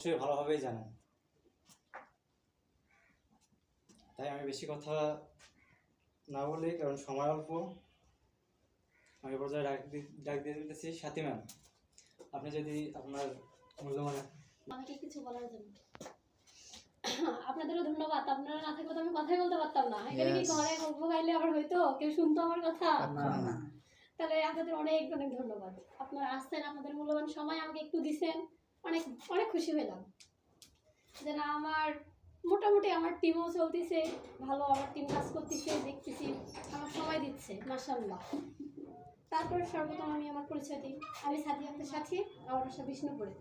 অবশ্যই ভালোভাবেই জানেন। তাই আমি বেশি কথা না বলি কারণ সময় অল্প। আমি পর্যায়ে ডাক ডাক দিয়ে দিতেছি সাথী ম্যাম আপনি যদি আপনার মূল্যবান আমাকে কিছু বলার জন্য। আপনাদেরও ধন্যবাদ আপনারা না থাকলে তো আমি কথাই বলতে পারতাম না। এখানে কি. ঘরে গল্প গাইলে আবার হয়তো কেউ শুনতো আমার কথা? তাহলে আপনাদের অনেক অনেক ধন্যবাদ। আপনারা আসছেন আপনাদের মূল্যবান সময় আমাকে একটু দিছেন। অনেক অনেক খুশি হলাম যে না আমার, মোটামুটি আমার টিমও চলতেছে, ভালো আমার টিম কাজ করতেছে, দেখতেছি, আমার সময় দিচ্ছে মাসাল্লাহ তারপর সর্বপ্রথম আমি আমার পরিচয় দিই। আমি সাথী আক্তার সাথী, আমার বাসা বিষ্ণুপুরে।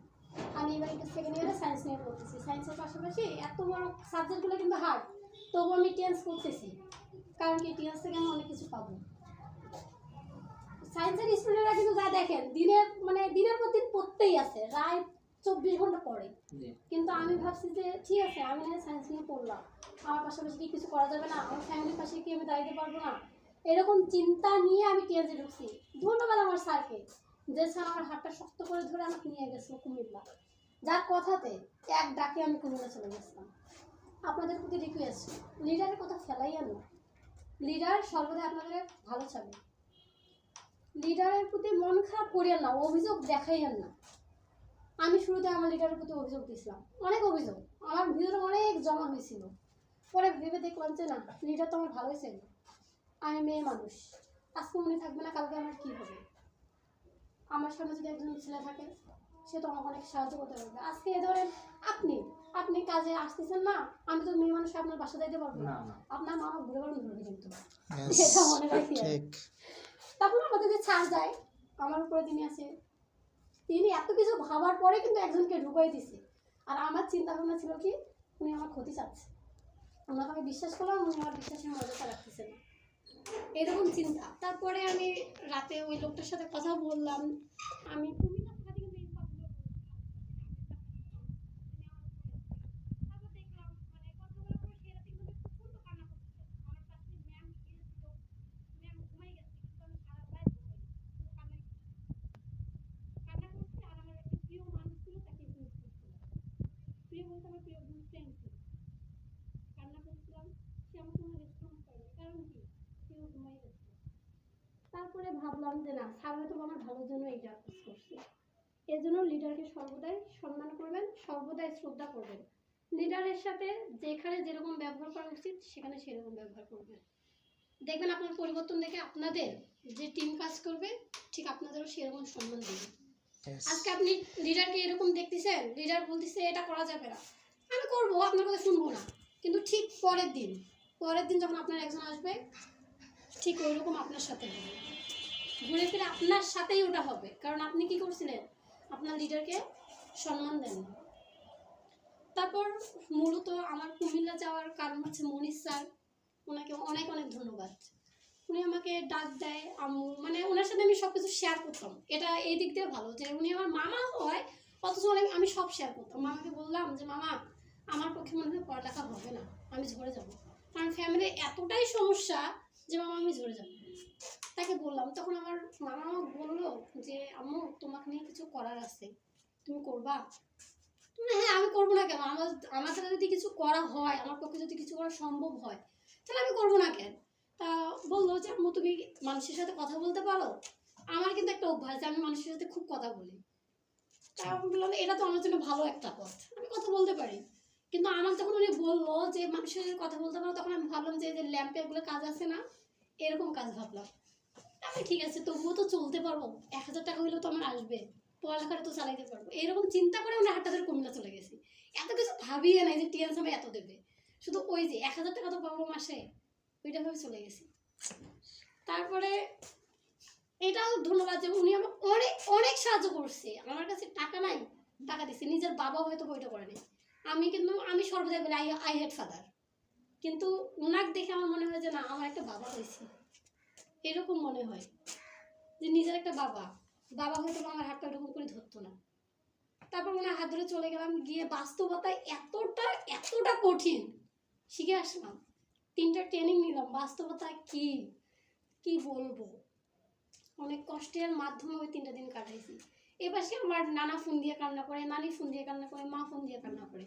আমি এবার একটু সেকেন্ড ইয়ারে সায়েন্স নিয়ে পড়তেছি। সায়েন্সের পাশাপাশি এত বড় সাবজেক্টগুলো কিন্তু হার্ড তবু আমি টিএন্স করতেছি। কারণ কি টিএন্স থেকে আমি অনেক কিছু পাবো। সায়েন্সের স্টুডেন্টরা কিন্তু যা দেখেন, দিনের মানে দিনের পর দিন পড়তেই আছে। রায় চব্বিশ ঘণ্টা পড়ে। কিন্তু আমি ভাবছি যে ঠিক আছে আমি সায়েন্স নিয়ে পড়লাম। আমার পাশাপাশি কি কিছু করা যাবে না? আমার ফ্যামিলির পাশে কি আমি দাঁড়াতে পারব না? এরকম চিন্তা নিয়ে আমি টিএনজি ঢুকছি। ধন্যবাদ আমার স্যারকে। যে স্যার আমার হাতটা শক্ত করে ধরে আমাকে নিয়ে গেছিল কুমিল্লা। যার কথাতে এক ডাকে আমি কুমিল্লা চলে গেছিলাম। আপনাদের প্রতি রিকোয়েস্ট লিডারের কথা ফেলাইয়া না লিডার সর্বদা আপনাদের ভালো চাবে। লিডারের প্রতি মন খারাপ করিয়েন না অভিযোগ দেখাইয়েন না। আমি শুরুতে আমার লিডারের প্রতি অভিযোগ দিয়েছিলাম। অনেক অভিযোগ। আমার ভিতরে অনেক জমা হয়েছিল। পরে ভেবে দেখলাম যে না লিডার তো আমার ভালোই ছিল। আমি মেয়ে মানুষ। আজকে উনি থাকবে না কালকে আমার কী হবে? আমার সামনে যদি একজন ছেলে থাকে সে তো আমাকে অনেক সাহায্য করতে পারবে। আজকে এ ধরেন আপনি আপনি কাজে আসতেছেন না আমি তো মেয়ে মানুষ আপনার বাসা যাইতে পারব না। আপনার মামা ঘুরে বেড়ানো ধরবে কিন্তু। মনে রাখি। তারপর আমাদের যে ছাড় যায় আমার উপরে তিনি আছে তিনি এত কিছু ভাবার পরে কিন্তু একজনকে ঢুকাই দিছে। আর আমার চিন্তা ভাবনা ছিল কি, উনি আমার ক্ষতি চাচ্ছে। ওনাকে আমি বিশ্বাস করলাম, উনি আমার বিশ্বাসের মজাটা রাখতেছে না এরকম চিন্তা। তারপরে আমি রাতে ওই লোকটার সাথে কথা বললাম। আমি কুমিল্লার সাথে কিন্তু এই কথাগুলো তারপর দেখলাম মানে কথা বলার পর সে রাতে কিন্তু প্রচণ্ড কান্না করতেছে আমার পাশে ম্যাম গিয়েছিল ম্যাম ঘুমাই গেছে কিন্তু আমি সারা রাত ঘুমাই শুধু কান্নাই কান্না করছে আর আমার একটা প্রিয় মানুষ ছিল তাকে মিস করছিলাম প্রিয় বলতে আমার প্রিয় ফ্রেন্ড ছিল কান্না করছিলাম সে আমার কোনো রেসপন্স করেনি কারণ কি কেউ ঘুমাই গেছে তারপরে ভাবলাম যে না স্যার হয়তো আমার ভালোর জন্য এই কাজ করছে। এর জন্য লিডারকে সর্বদাই সম্মান করবেন সর্বদাই শ্রদ্ধা করবেন। লিডারের সাথে যেখানে যেরকম ব্যবহার করা উচিত সেখানে সেরকম ব্যবহার করবেন। দেখবেন আপনার পরিবর্তন দেখে আপনাদের যে টিম কাজ করবে ঠিক আপনাদেরও সেরকম সম্মান দেবে। আজকে আপনি লিডারকে এরকম দেখতেছেন লিডার বলতেছে এটা করা যাবে না। আমি করব, আপনার কথা শুনব না। কিন্তু ঠিক পরের দিন পরের দিন যখন আপনার একজন আসবে, ঠিক ওই রকম আপনার সাথে হবে। ঘুরে ফিরে আপনার সাথেই ওটা হবে। কারণ আপনি কি করছিলেন? আপনার লিডারকে সম্মান দেন তারপর মূলত আমার কুমিল্লা যাওয়ার কারণ হচ্ছে মনীষ স্যার। ওনাকে অনেক অনেক ধন্যবাদ। উনি আমাকে ডাক দেয়, আম্মু মানে ওনার সাথে আমি সব কিছু শেয়ার করতাম। এটা এই দিক দিয়ে ভালো যে উনি আমার মামা হয়, অথচ অনেক আমি সব শেয়ার করতাম। মামাকে বললাম যে, মামা আমার পক্ষে মনে হয় পড়ালেখা হবে না, আমি ঝরে যাব। কারণ ফ্যামিলির এতটাই সমস্যা যে মামা আমি ঝরে যাব। তাকে বললাম, তখন আমার মামা আমাকে বলল যে, আম্মু, তোমাকে নিয়ে কিছু করার আছে। তুমি করবা? হ্যাঁ আমি করব না কেন? আমার আমার দ্বারা যদি কিছু করা হয়, আমার পক্ষে যদি কিছু করা সম্ভব হয়, তাহলে আমি করব না কেন? তা বলল যে, আম্মু, তুমি মানুষের সাথে কথা বলতে পারো? আমার কিন্তু একটা অভ্যাস যে, আমি মানুষের সাথে খুব কথা বলি। তা বললাম, এটা তো আমার জন্য ভালো একটা পথ। আমি কথা বলতে পারি। কিন্তু আমার যখন উনি বলল যে, মানুষের কথা বলতে পারো তখন আমি ভাবলাম যে যে ল্যাম্পে এগুলো কাজ আছে না, এরকম কাজ ভাবলাম। আমি ঠিক আছে, তবুও তো চলতে পারব, এক হাজার টাকা হইলেও তো আমার আসবে, পড়ালেখাটা তো চালাইতে পারব। এরকম চিন্তা করে আমি হাটটা ধরে কমিলা চলে গেছি। এত কিছু ভাবিয়ে নাই যে টিএনস আমি এত দেবে। শুধু ওই যে, এক হাজার টাকা তো পাবো মাসে ওইটা ভাবে চলে গেছি। তারপরে এটাও ধন্যবাদ যে, উনি আমাকে অনেক অনেক সাহায্য করছে। আমার কাছে টাকা নাই, টাকা দিচ্ছে নিজের বাবা হয়তো বইটা করেনি আমি কিন্তু, আমি সর্বদাই বলি আই আই হেড ফাদার কিন্তু ওনাক দেখে আমার মনে হয় যে, না, আমার একটা বাবা হয়েছে। এরকম মনে হয় যে, নিজের একটা বাবা। বাবা হয়তো আমার হাতটা ওরকম করে ধরতো না। তারপর ওনার হাত ধরে চলে গেলাম, গিয়ে বাস্তবতায় এতটা এতটা কঠিন, শিখে আসলাম। তিনটা ট্রেনিং নিলাম, বাস্তবতা কি? কি বলব? অনেক কষ্টের মাধ্যমে ওই তিনটা দিন কাটাইছি। এ সে আমার নানা ফোন দিয়ে কান্না করে, নানি ফোন দিয়ে কান্না করে, মা ফোন দিয়ে কান্না করে।